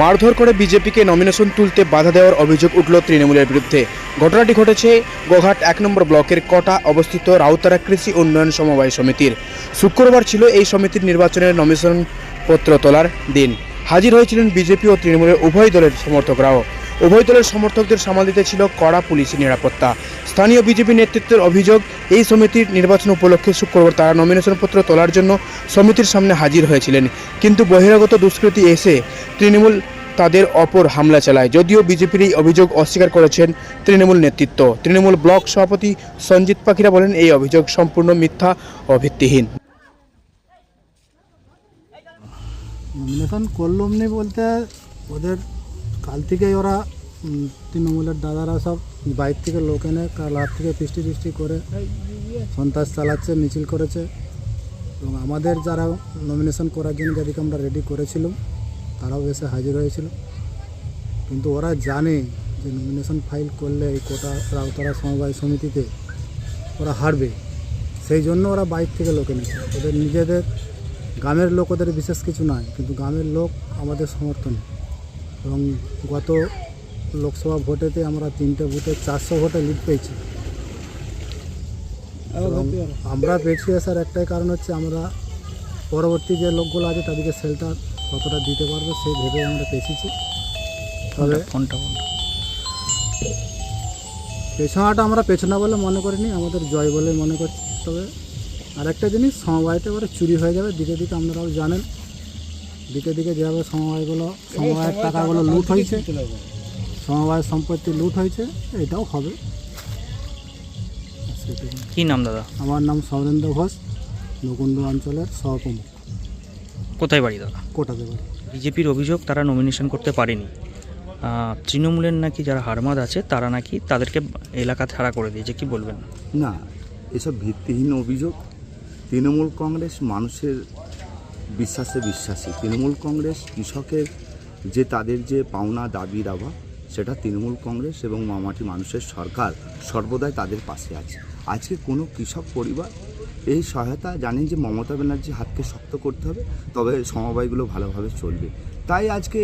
মারধর করে বিজেপিকে নমিনেশন তুলতে বাধা দেওয়ার অভিযোগ উঠল তৃণমূলের বিরুদ্ধে। ঘটনাটি ঘটেছে গোঘাট এক নম্বর ব্লকের কটা অবস্থিত রাউতারা কৃষি উন্নয়ন সমবায় সমিতির। শুক্রবার ছিল এই সমিতির নির্বাচনের নমিনেশন পত্র তোলার দিন। হাজির হয়েছিলেন বিজেপি ও তৃণমূলের উভয় দলের সমর্থকরাও। উভয় দলের সমর্থকদের সামাল দিতে ছিল কড়া পুলিশি নিরাপত্তা। স্থানীয় বিজেপি নেতৃত্বের অভিযোগ, এই সমিতির নির্বাচন উপলক্ষে শুক্রবার তারা নমিনেশন পত্র তোলার জন্য সমিতির সামনে হাজির হয়েছিলেন। কিন্তু বহিরাগত দুষ্কৃতী এসে তৃণমূল তাদের অপর হামলা চালায়। যদিও বিজেপির এই অভিযোগ অস্বীকার করেছেন তৃণমূল নেতৃত্ব। তৃণমূল ব্লক সভাপতি সঞ্জিত পাখিরা বলেন, এই অভিযোগ সম্পূর্ণ মিথ্যা ও ভিত্তিহীন। নমিনেশন করলমনি বলতে ওদের কাল থেকেই ওরা তৃণমূলের দাদারা সব বাইর থেকে লোক এনে কাল হাত থেকে ফিস্টি ফিস্টি করে সন্ত্রাস চালাচ্ছে, মিছিল করেছে। এবং আমাদের যারা নমিনেশন করার জন্য যাদেরকে আমরা রেডি করেছিলাম, তারাও এসে হাজির হয়েছিল। কিন্তু ওরা জানে যে নমিনেশন ফাইল করলে এই কোটা রাউতারা সমবায় সমিতিতে ওরা হারবে। সেই জন্য ওরা বাইর থেকে লোক এনেছে। ওদের নিজেদের গ্রামের লোক ওদের বিশেষ কিছু নয়, কিন্তু গ্রামের লোক আমাদের সমর্থনে। এবং গত লোকসভা ভোটেতে আমরা তিনটে ভোটে চারশো ভোটে লিড পেয়েছি। এবং আমরা পেয়েছি আসার একটাই কারণ হচ্ছে আমরা পরবর্তী যে লোকগুলো আছে তাদেরকে শেল্টার কতটা দিতে পারব সেই ভেবে আমরা পেয়েছি। তবে ফোনটা পেছনাটা আমরা পেছনা বলে মনে করিনি আমাদের জয় বলে মনে করছি তবে আরেকটা জিনিস সমবায়টা এবারে চুরি হয়ে যাবে দিকে দিকে আপনারাও জানেন। দিকে দিকে যেভাবে সমবায়গুলো সমবায়ের টাকাগুলো লুট হয়েছে। সমবায়ের সম্পত্তি লুট হয়েছে এটাও হবে। কি নাম দাদা? আমার নাম সৌরেন্দ্র ঘোষ নকুন্দ অঞ্চলের সহপ্রমুখ। কোথায় বাড়ি দাদা? কোটাতে বাড়ি। বিজেপির অভিযোগ তারা নমিনেশন করতে পারেনি। তৃণমূলের নাকি যারা হারমাদ আছে তারা নাকি তাদেরকে এলাকা ছাড়া করে দিয়েছে কি বলবেন? না এসব ভিত্তিহীন অভিযোগ। তৃণমূল কংগ্রেস মানুষের বিশ্বাসে বিশ্বাসী। তৃণমূল কংগ্রেস কৃষকের যে তাদের যে পাওনা দাবি দাবা সেটা তৃণমূল কংগ্রেস এবং মামাটি মানুষের সরকার সর্বদাই তাদের পাশে আছে। আজকে কোনো কৃষক পরিবার এই সহায়তা জানেন যে মমতা ব্যানার্জি হাতকে শক্ত করতে হবে তবে সমবায়গুলো ভালোভাবে চলবে। তাই আজকে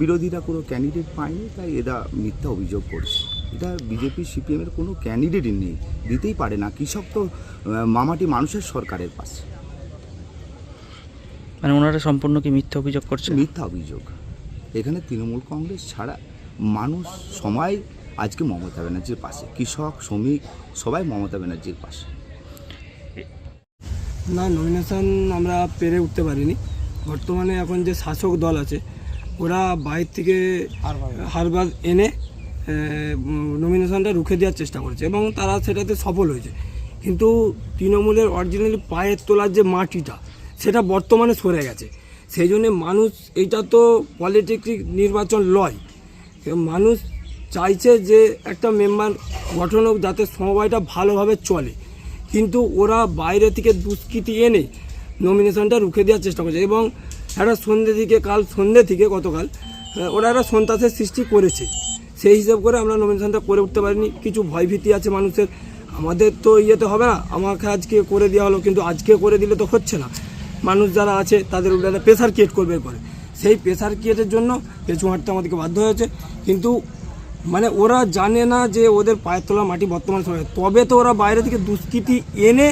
বিরোধীরা কোনো ক্যান্ডিডেট পায়নি তাই এরা মিথ্যা অভিযোগ করছে। এটা বিজেপি সিপিএমের কোনো ক্যান্ডিডেটই নেই দিতেই পারে না। কৃষক তো মামাটি মানুষের সরকারের পাশে। মানে ওনারা সম্পূর্ণ কি মিথ্যা অভিযোগ করছে? মিথ্যা অভিযোগ। এখানে তৃণমূল কংগ্রেস ছাড়া মানুষ সবাই আজকে মমতা ব্যানার্জির পাশে। কৃষক, শ্রমিক, সবাই মমতা ব্যানার্জির পাশে। না নমিনেশন আমরা পেরে উঠতে পারিনি। বর্তমানে এখন যে শাসক দল আছে, ওরা বাইরে থেকে হারবার এনে নমিনেশনটা রুখে দেওয়ার চেষ্টা করেছে এবং তারা সেটাতে সফল হয়েছে। কিন্তু তৃণমূলের অরিজিনালি পায়ের তোলার যে মাটিটা, সেটা বর্তমানে সরে গেছে। সেই জন্যে মানুষ, এইটা তো পলিটেকনিক নির্বাচন লয়। মানুষ চাইছে যে একটা মেম্বার গঠন হোক যাতে সমবায়টা ভালোভাবে চলে। কিন্তু ওরা বাইরে থেকে দুষ্কৃতি এনে নমিনেশনটা রুখে দেওয়ার চেষ্টা করছে এবং একটা সন্ধ্যে থেকে কাল সন্ধ্যে থেকে গতকাল ওরা একটা সন্ত্রাসের সৃষ্টি করেছে। সেই হিসাব করে আমরা নমিনেশনটা করে উঠতে পারিনি। কিছু ভয়ভীতি আছে মানুষের। আমাদের তো ইয়েতে হবে না। আমাকে আজকে করে দেওয়া হলো, কিন্তু আজকে করে দিলে তো হচ্ছে না। মানুষ যারা আছে, তাদের উপরে একটা প্রেশার ক্রিয়েট করবে পরে সেই প্রেশার ক্রিয়েটের জন্য পেছু হাঁটতে আমাদেরকে বাধ্য হয়েছে। কিন্তু মানে ওরা জানে না যে ওদের পায়ের তোলা মাটি বর্তমান সময়ে। তবে তো ওরা বাইরে থেকে দুষ্কৃতি এনে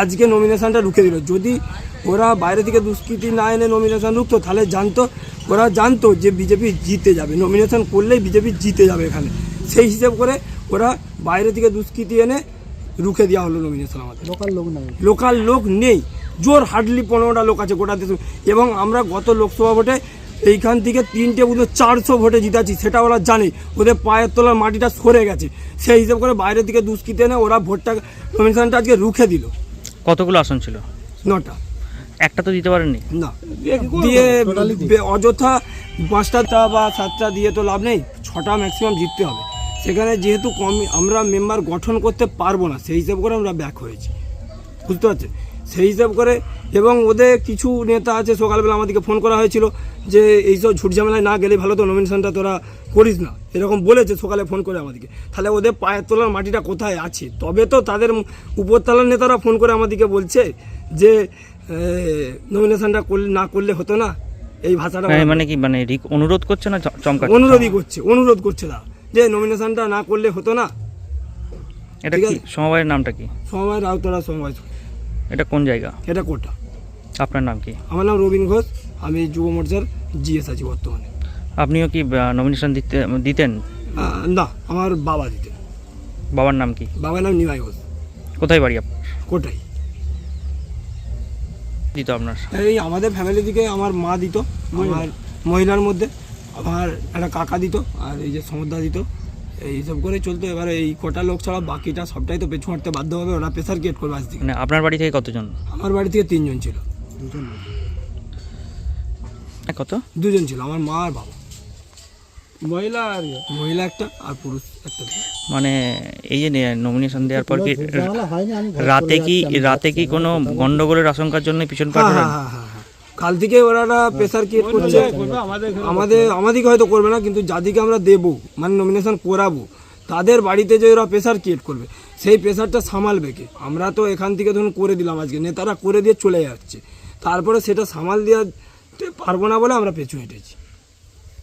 আজকে নমিনেশনটা রুখে দিল। যদি ওরা বাইরে থেকে দুষ্কৃতি না এনে নমিনেশন রুখতো, তাহলে জানতো, ওরা জানতো যে বিজেপি জিতে যাবে। নমিনেশন করলেই বিজেপি জিতে যাবে এখানে। সেই হিসেব করে ওরা বাইরে থেকে দুষ্কৃতি এনে রুখে দেওয়া হলো নমিনেশন আমাদের লোকাল লোক নাই। লোকাল লোক নেই। জোর হার্ডলি পনেরোটা লোক আছে গোটা দেশে। এবং আমরা গত লোকসভা ভোটে এইখান থেকে তিনটে বুথে চারশো ভোটে জিতাচ্ছি সেটা ওরা জানে। ওদের পায়ের তলার মাটিটা সরে গেছে। সেই হিসাব করে বাইরে থেকে দুষ্কৃতি এনে ওরা ভোটটা নমিনেশনটা আজকে রুখে দিল। কতগুলো আসন ছিল? নটা। একটা তো দিতে পারেননি? না। দিয়ে অযথা পাঁচটা বা সাতটা দিয়ে তো লাভ নেই। ছটা ম্যাক্সিমাম জিততে হবে। সেখানে যেহেতু কম আমরা মেম্বার গঠন করতে পারব না সেই হিসাব করে আমরা ব্যাক হয়েছি। বুঝতে পারছেন? সেই হিসাব করে এবং ওদের কিছু নেতা আছে সকালবেলা আমাদেরকে ফোন করা হয়েছিল যে এইসব ঝুট ঝামেলায় না গেলে ভালো তো নমিনেশনটা তোরা করিস না। এরকম বলেছে সকালে ফোন করে আমাদেরকে। তাহলে ওদের পায়ের তোলার মাটিটা কোথায় আছে? তবে তো তাদের উপরতলার নেতারা ফোন করে আমাদেরকে বলছে যে নমিনেশনটা করলে না করলে হতো না। এই ভাষাটা হ্যাঁ, মানে কি মানে অনুরোধ করছে না চ- চমকাচ্ছে? অনুরোধই করছে অনুরোধ করছে না যে নমিনেশনটা না করলে হতো না। এটা কি? সমবায়ের নামটা কি? সময় রাউতরা সময় এটা কোন জায়গা? এটা কোটা। আপনার নাম কি? আমার নাম রবীন ঘোষ আমি যুব মোর্চার জিএস আছি বর্তমানে। আপনিও কি নমিনেশন দিতে দিতেন? না আমার বাবা দিতেন। বাবার নাম কি? বাবার নাম নিমাই ঘোষ। কোথায় বাড়ি আপনার কোটাই। দিত আপনার? এই আমাদের ফ্যামিলি দিকে আমার মা দিত আমার মহিলার মধ্যে। আমার একটা কাকা দিত আর এই যে সমুদ্রা দিত এইসব করে চলতো। এবার এই কটা লোক ছাড়া বাকিটা সবটাই তো পেছু হাঁটতে বাধ্য হবে ওরা প্রেশার ক্রিয়েট করবে আজ থেকে। মানে আপনার বাড়ি থেকে কতজন? আমার বাড়ি থেকে তিনজন ছিল। দুজন হ্যাঁ, কত? দুজন ছিল আমার মা আর বাবা। মহিলা আর মহিলা একটা আর পুরুষ একটা মানে এই যে নমিনেশন দেওয়ার পর কি রাতে কি রাতে কি কোনো গন্ডগোলের আশঙ্কার জন্য পিছন হ্যাঁ হ্যাঁ হ্যাঁ হ্যাঁ কাল থেকে ওরা প্রেশার ক্রিয়েট করছে। আমাদের, আমাদেরকে হয়তো করবে না, কিন্তু যাদেরকে আমরা দেবো মানে নমিনেশন করাবো, তাদের বাড়িতে যে ওরা প্রেশার ক্রিয়েট করবে, সেই প্রেশারটা সামালবে কে? আমরা তো এখান থেকে ধরুন করে দিলাম আজকে, নেতারা করে দিয়ে চলে যাচ্ছে। তারপরে সেটা সামাল দেওয়া পারব না বলে আমরা পেছু হেঁটেছি